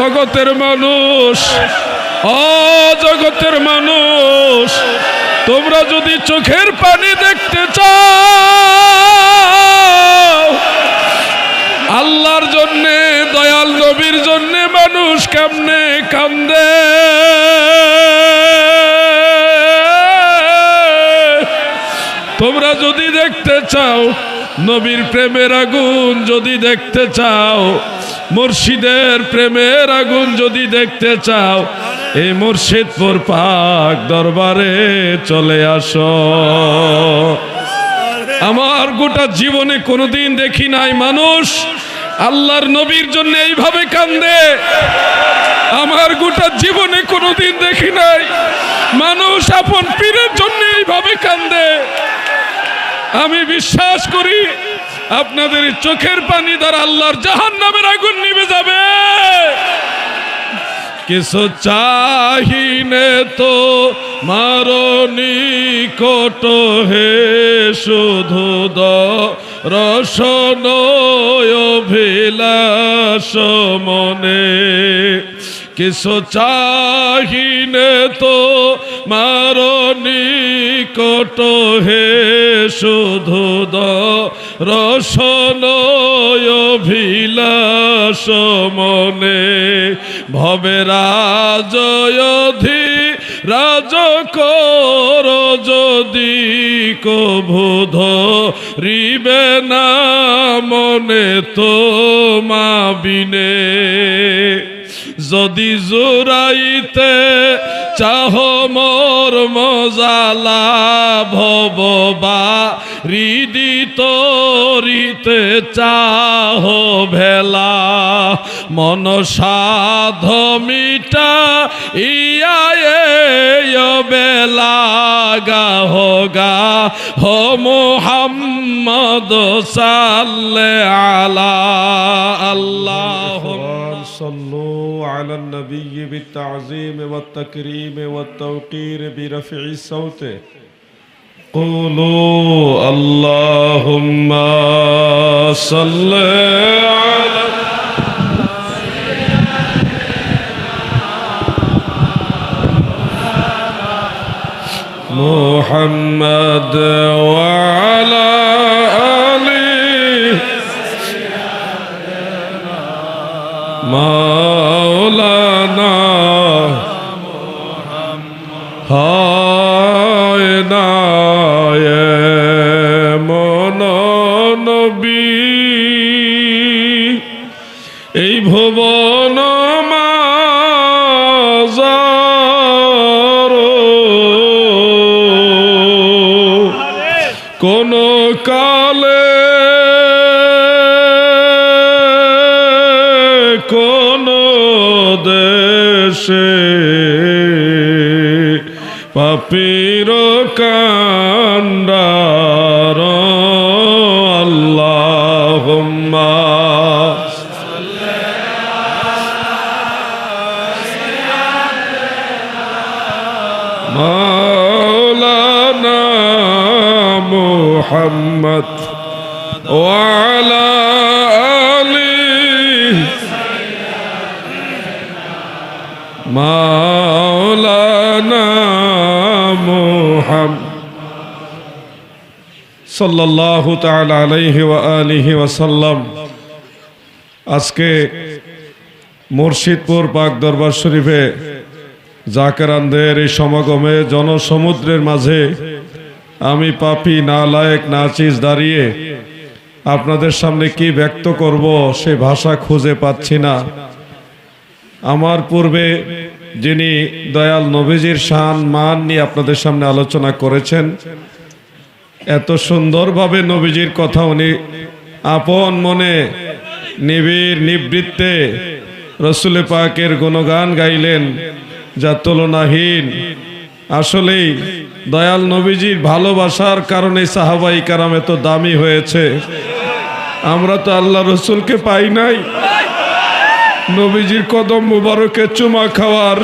জগতের মানুষ ও জগতের মানুষ, তোমরা যদি চোখের পানি দেখতে চাও, আল্লাহর জন্যে, দয়াল নবীর জন্যে মানুষ কেমনে কান্দে? তোমরা যদি দেখতে চাও, নবীর প্রেমের আগুন যদি দেখতে চাও মুর্শিদের প্রেমের আগুন যদি দেখতে চাও, এই মুর্শিদপুর পাক দরবারে চলে আসো। আমার গোটা জীবনে কোনোদিন দেখি নাই মানুষ আল্লাহর নবীর জন্য এইভাবে কান্দে। আমার গোটা জীবনে কোনোদিন দেখি নাই মানুষ আপন পীরের জন্য এইভাবে কান্দে। আমি বিশ্বাস করি আপনাদের চোখের পানি দ্বারা আল্লাহর জাহান নামের আগুন নিভে যাবে। কিছু চাহিনে তো মারো নিকট হে শুধু দ রসন মনে। কিছু চাহিনে তো মারো নিকট হে শুধু দ রসন অভিলাষ মনে। ভবে রাজয়ধি, রাজ কর যদি কভুধ রিবে না মনে তো মাবিনে যদি জোরাইতে চাহ মোর মজালা ভববা হৃদি তরিতে চাহ ভেলা। মন সাধ মিটা ইয়া বেলা গাহ গা হো মোহাম্মদ সাল্লে আলা আল্লাহ صلوا على النبي بالتعظيم والتكريم والتوقير برفع الصوت قولوا اللهم صل على محمد وعلى آله مولانا হায় পাপের কান্ডার আল্লাহ মাওলানা মোহাম্মদ ওয়ালা আলী। মাওলানা মোহাম সাল্লাহ আলহি আলিহি ওয়াসাল্লাম আজকে মুর্শিদপুর পাক দরবার শরীফে জাকেরানদের এই সমাগমে জনসমুদ্রের মাঝে আমি পাপি না লায়ক না চিজ দাঁড়িয়ে আপনাদের সামনে কি ব্যক্ত করব সে ভাষা খুঁজে পাচ্ছি না। আমার পূর্বে যিনি দয়াল নবীজির শান মান নিয়ে আপনাদের সামনে আলোচনা করেছেন, এত সুন্দরভাবে নবীজির কথা উনি আপন মনে, নিবিড় নিবৃত্তে রসুল পাকের গুণগান গাইলেন, যা তুলনাহীন। আসলেই দয়াল নবীজির ভালোবাসার কারণে সাহাবাই কারাম এত দামি হয়েছে। আমরা তো আল্লাহ রসুলকে পাই নাই। নবীজির কদম মুবারকে চুমা খাওয়ার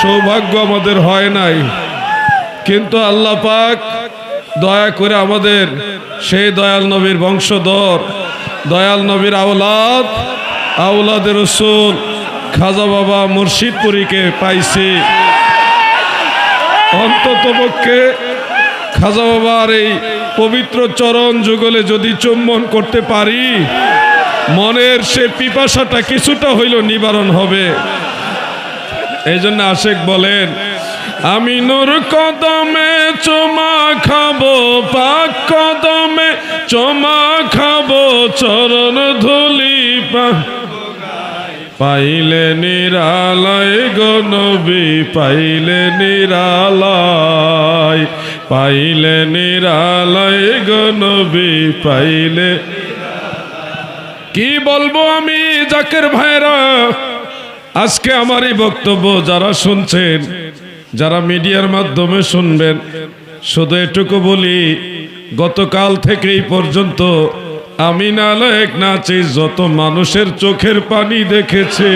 সৌভাগ্য আমাদের হয় নাই। কিন্তু আল্লাহ পাক দয়া করে আমাদের সেই দয়াল নবীর বংশধর, দয়াল নবীর আওলাদ আওলাদের রসুল, খাজা বাবা মুর্শিদপুরীকে পাইছি। অন্তত পক্ষে খাজা বাবার এই পবিত্র চরণ যুগলে যদি চুম্বন করতে পারি মনের সে পিপাসাটা কিছুটা হইল নিবারণ হবে। এই জন্য আশেক বলেন, আমি নূর কদমে চমা খাব, পাক কদমে চমা খাব, চরণ ধুলি পাইলে নিরালয় গনবী পাইলে নিরালয় পাইলে নিরালয় গনবী পাইলে কি বলব আমি জাকের ভাইরা আজকে আমার এই বক্তব্য যারা শুনছেন, যারা মিডিয়ার মাধ্যমে শুনবেন, শুধু এটুকু বলি, গতকাল থেকে এই পর্যন্ত আমি নালায়ক নাচি যত মানুষের চোখের পানি দেখেছি,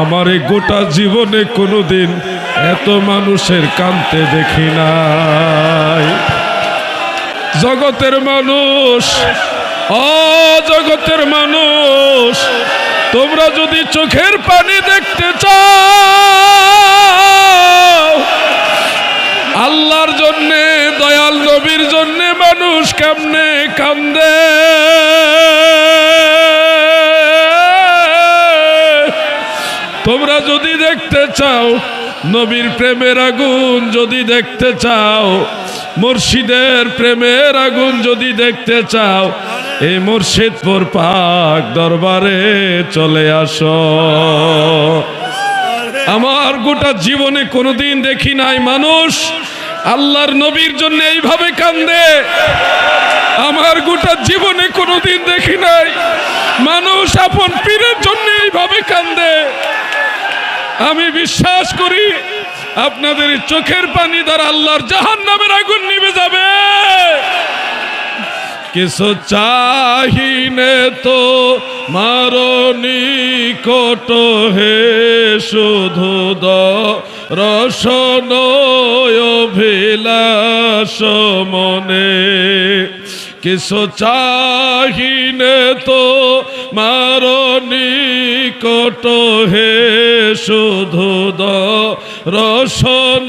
আমার এই গোটা জীবনে কোনোদিন এত মানুষের কানতে দেখি নাই। জগতের মানুষ জগতের মানুষ, তোমরা যদি চোখের পানি দেখতে চাও, আল্লাহর জন্যে, দয়াল নবীর জন্যে মানুষ কেমনে কান্দে? তোমরা যদি দেখতে চাও, নবীর প্রেমের আগুন যদি দেখতে চাও, মুর্শিদের প্রেমের আগুন যদি দেখতে চাও এই মুর্শিদপুর পাক দরবারে চলে আসো। আমার গোটা জীবনে কোনোদিন দেখি নাই মানুষ। আল্লাহর নবীর জন্য এইভাবে কান্দে। আমার গোটা জীবনে কোনোদিন দেখি নাই। মানুষ আপন পীরের জন্য এইভাবে কান্দে। আমি বিশ্বাস করি আপনাদের চোখের পানি দ্বারা আল্লাহর জাহান নামের আগুন নিভে যাবে। কিছু চাহিনে তো মারো নিকট হে শুধু দ রসন অভিলাষ মনে। কিছু চাহিনে তো মারো নিকট হে শুধু দ রসন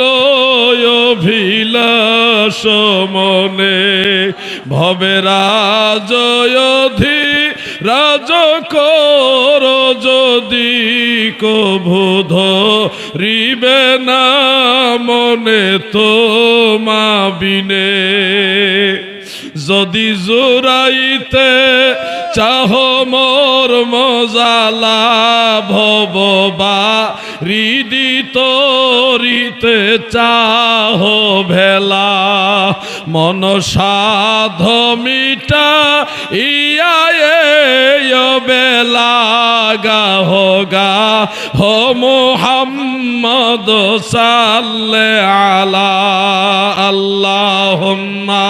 মনে ভবে রাজয়ধি রাজ কর যদি কভুধ রিবে না মনে তো মাবিনে যদি জোরাইতে চাহ মোর মজালা ভববা হৃদি তরিতে চাহ ভেলা। মন সাধ মিটা ইয়া বেলা গা। হোগা হো মোহাম্মদ সাল্লে আলা আল্লাহুম্মা।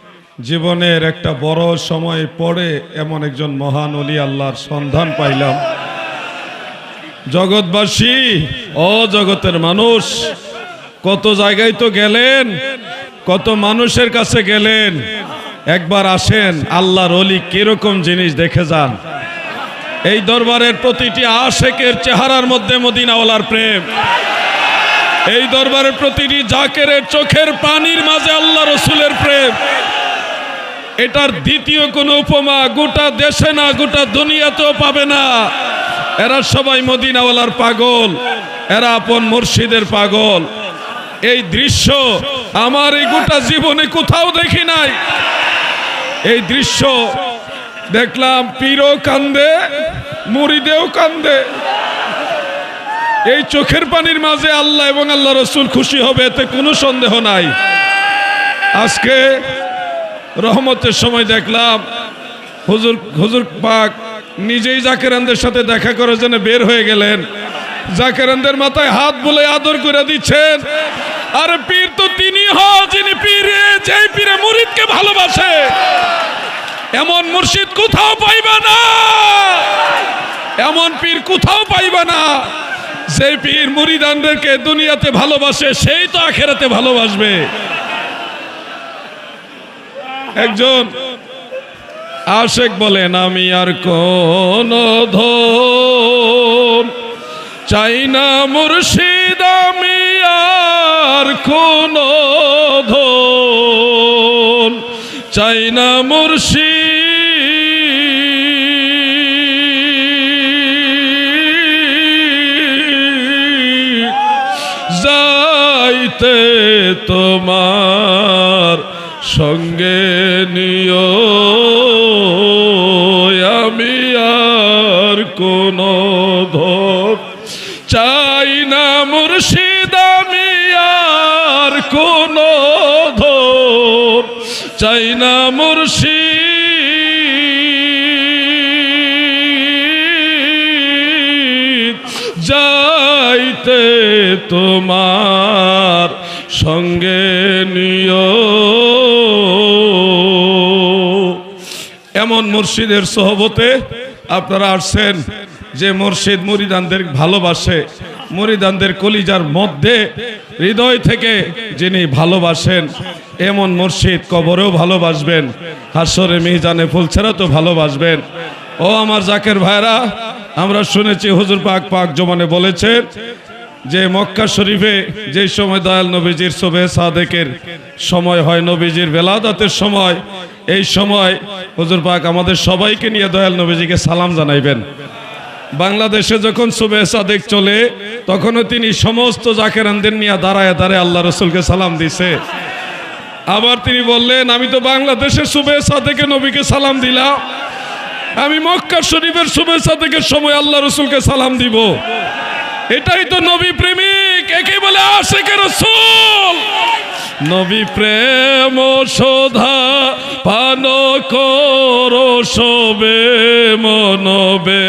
জীবনের একটা বড় সময় পড়ে এমন একজন মহান অলি আল্লাহর সন্ধান পাইলাম। জগৎবাসী, ও জগতের মানুষ, কত জায়গায় তো গেলেন, কত মানুষের কাছে গেলেন, একবার আসেন, আল্লাহর অলি কীরকম জিনিস দেখে যান। এই দরবারের প্রতিটি আশেকের চেহারার মধ্যে মদিনাওয়ালার প্রেম। এই দরবারের প্রতিটি জাকেরের চোখের পানির মাঝে আল্লাহ রসুলের প্রেম। এটার দ্বিতীয় কোনো উপমা গোটা দেশে না, গোটা দুনিয়াতেও পাবে না। এরা সবাই মদিনাওয়ালার পাগল, এরা আপন মুর্শিদের পাগল। এই দৃশ্য আমার এই গোটা জীবনে কোথাও দেখি নাই। এই দৃশ্য দেখলাম পীরও কান্দে মুড়িদেও কান্দে। এই চোখের পানির মাঝে আল্লাহ এবং আল্লাহ রসুল খুশি হবে, এতে কোনো সন্দেহ নাই। আজকে রহমতের সময় দেখলাম, হুজুর হুজুর পাক নিজেই জাকেরানদের সাথে দেখা করার জন্য বের হয়ে গেলেন। জাকেরানদের মাথায় হাত বলে আদর করে দিচ্ছেন। আরে পীর তো তিনি হ যিনি পীরে, যেই পীরে মুরিদকে ভালোবাসে। এমন মুর্শিদ কোথাও পাইবা না। এমন পীর কোথাও পাইবা না। যে পীর মুরিদানদেরকে দুনিয়াতে ভালোবাসে, সেই তো আখেরাতে ভালোবাসবে। একজন আশেক বলেন, আমি আর কোন ধন চাই না মুর্শিদ, আমি আর কোন ধন চাই না মুর্শিদ সঙ্গে নিও। আমি আর কোন ধর চাই না মুর্শিদ, আমি আর কোন ধর চাই না মুর্শিদ। যাইতে তোমার সঙ্গে নিও। এমন মুর্শিদের সহবতে? আপনারা আসছেন যে মুর্শিদ মুরিদানদের ভালোবাসে, মুরিদানদের কলিজার মধ্যে হৃদয় থেকে যিনি ভালোবাসেন, এমন মুর্শিদ কবরেও ভালোবাসবেন, হাসরে মিহিজানে ফুলছেরা তো ভালোবাসবেন। ও আমার জাকের ভাইরা, আমরা শুনেছি হুজুর পাক পাক জমানে বলেছেন যে মক্কা শরীফে যে সময় দয়াল নবীজির শোভে সাদেকের সময় হয়, নবীজির বেলাদাতের সময় এই সময় হুজুর পাক, আমাদের সবাইকে নিয়ে দয়াল নবীজিকে সালাম জানাইবেন। বাংলাদেশে যখন শুভে সাদেক চলে, তখনও তিনি সমস্ত জাকেরানদের নিয়ে দাঁড়ায় দাঁড়ায় আল্লাহ রসুলকে সালাম দিছে। আবার তিনি বললেন, আমি তো বাংলাদেশের শুভে সাদেকে নবীকে সালাম দিলাম। আমি মক্কা শরীফের শুভে সাদেকের সময় আল্লাহ রসুলকে সালাম দিব। এটাই তো নবী প্রেমিক একে বলে আশেকের রসুল। নবী প্রেম শোধা পান করো সবে মনবে,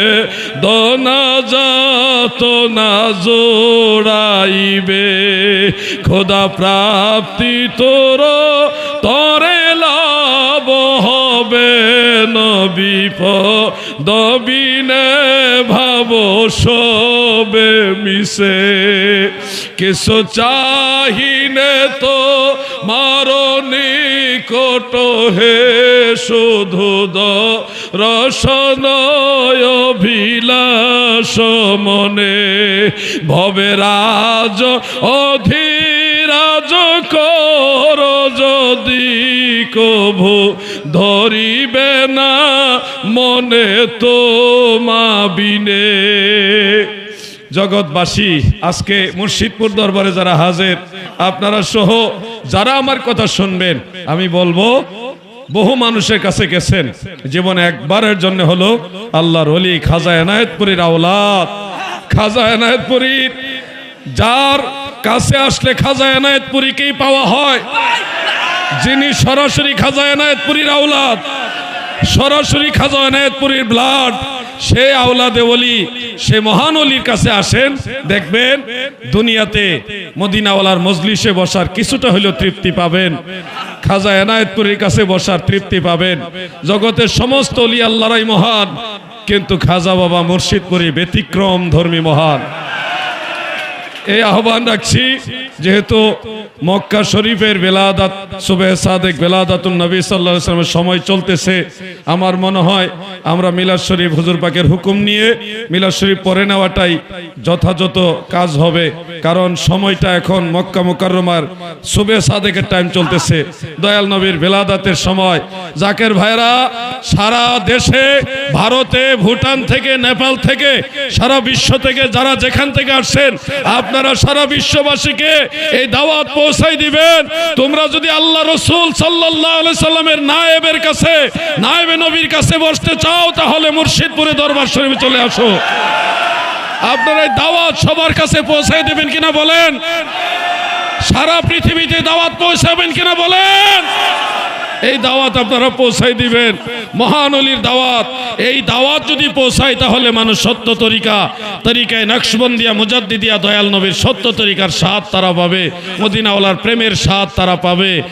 দনা যাত না জোড়াইবে। খোদা প্রাপ্তি তোর তরে লাভ হবে নবী দবিনে ভাব সবে মিশে। কিছু চাহিনে তো মারনি কোট হে শুধু দ রসনয় অভিলাষ মনে। ভবে রাজ অধীরাজ কর যদি কভু ধরিবে না মনে তো মাবিনে জগৎবাসী, আজকে মুর্শিদপুর দরবারে যারা হাজির, আপনারা সহ যারা আমার কথা শুনবেন, আমি বলব, বহু মানুষের কাছে গেছেন। জীবনে একবারের জন্য হলো আল্লাহর অলি খাজা এনায়েতপুরীর আওলাদ। খাজা এনায়েতপুরীর যার কাছে আসলে খাজা এনায়েতপুরীকেই পাওয়া হয়। যিনি সরাসরি খাজা এনায়েতপুরীর আওলাদ, সরাসরি খাজা এনায়েতপুরীর ব্লাড সে আওলাদে অলি সে মহান অলির কাছে আসেন, দেখবেন দুনিয়াতে মদিনাওয়ালার মজলিসে বসার কিছুটা হলেও তৃপ্তি পাবেন খাজা এনায়েতপুরীর কাছে বসার তৃপ্তি পাবেন। জগতের সমস্ত অলি আল্লাহরাই মহান, কিন্তু খাজা বাবা মুর্শিদপুরী ব্যতিক্রম ধর্মী মহান। এই আহ্বান রাখছি, যেহেতু মক্কা শরীফের বেলাদাত সুবে সাদেক বেলাদাতুল নবী সাল্লাহ সাল্লামের সময় চলতেছে। আমার মনে হয় আমরা মিলাদ শরীফ হুজুর পাকের হুকুম নিয়ে মিলাদ শরীফ পরে নেওয়াটাই যথাযথ কাজ হবে, কারণ সময়টা এখন মক্কা মুকাররমার সুবে সাদেকের টাইম চলতেছে। দয়াল নবীর বেলাদাতের সময়। জাকের ভাইরা সারা দেশে, ভারতে, ভুটান থেকে, নেপাল থেকে, সারা বিশ্ব থেকে যারা যেখান থেকে আসছেন আপনারা সারা বিশ্ববাসীকে এই দাওয়াত পৌঁছাই দিবেন। তোমরা যদি আল্লাহ রসুল সাল্লাহ সাল্লামের নায়েবের কাছে, নায়েবে নবীর কাছে বসতে চাও, তাহলে মুর্শিদপুরে দরবার শরীফে চলে আসো। আপনারা এই দাওয়াত সবার কাছে পৌঁছাই দেবেন কিনা বলেন? সারা পৃথিবীতে দাওয়াত পৌঁছাবেন কিনা বলেন? এই দাওয়াত আপনারা পৌঁছাই দিবেন। মহানলীর দাওয়াত। এই দাওয়াত যদি পৌঁছায় তাহলে মানুষ সত্য তরিকা। তরিকায় নকশবন্দিয়া, মুজাদ্দিদিয়া, দয়াল নবীর সত্য তরিকার স্বাদ তারা পাবে। মদিনাওয়ালার প্রেমের স্বাদ তারা পাবে।